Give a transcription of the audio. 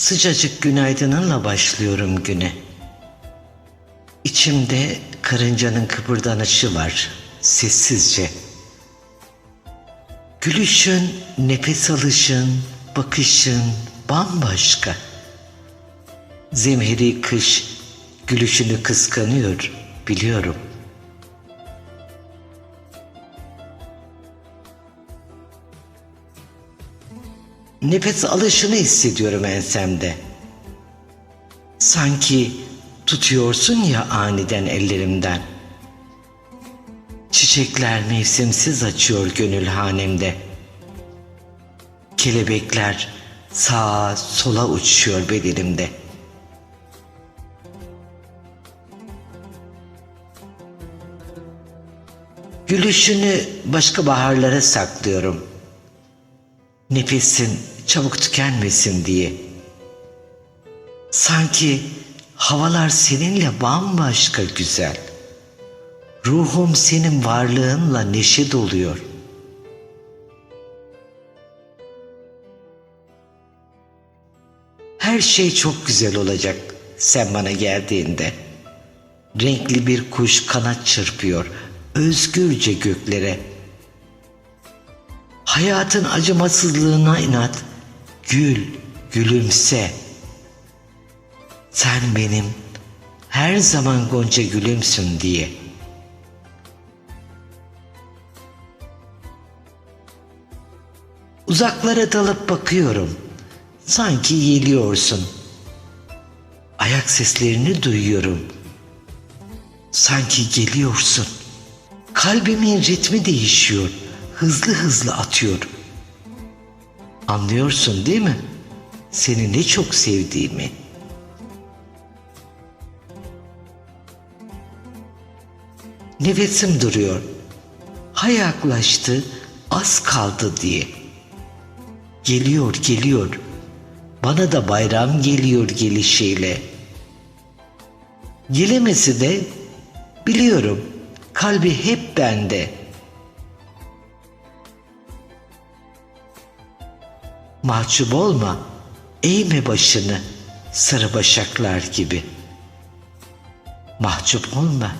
Sıcacık günaydınınla başlıyorum güne. İçimde karıncanın kıpırdanışı var sessizce. Gülüşün, nefes alışın, bakışın bambaşka. Zemheri kış gülüşünü kıskanıyor biliyorum. Nefes alışını hissediyorum ensemde. Sanki tutuyorsun ya aniden ellerimden. Çiçekler mevsimsiz açıyor gönül hanemde. Kelebekler sağa sola uçuşuyor bedenimde. Gülüşünü başka baharlara saklıyorum. Nefesin çabuk tükenmesin diye. Sanki havalar seninle bambaşka güzel. Ruhum senin varlığınla neşe doluyor. Her şey çok güzel olacak sen bana geldiğinde. Renkli bir kuş kanat çırpıyor özgürce göklere. Hayatın acımasızlığına inat, gül, gülümse. Sen benim her zaman gonca gülümsün diye. Uzaklara dalıp bakıyorum. Sanki geliyorsun. Ayak seslerini duyuyorum. Sanki geliyorsun. Kalbimin ritmi değişiyor. Hızlı hızlı atıyor. Anlıyorsun değil mi? Seni ne çok sevdiğimi. Nefesim duruyor. Ha yaklaştı, az kaldı diye. Geliyor, geliyor. Bana da bayram geliyor gelişiyle. Gelemesi de biliyorum. Kalbi hep bende. Mahcup olma, eğme başını sarı başaklar gibi. Mahcup olma,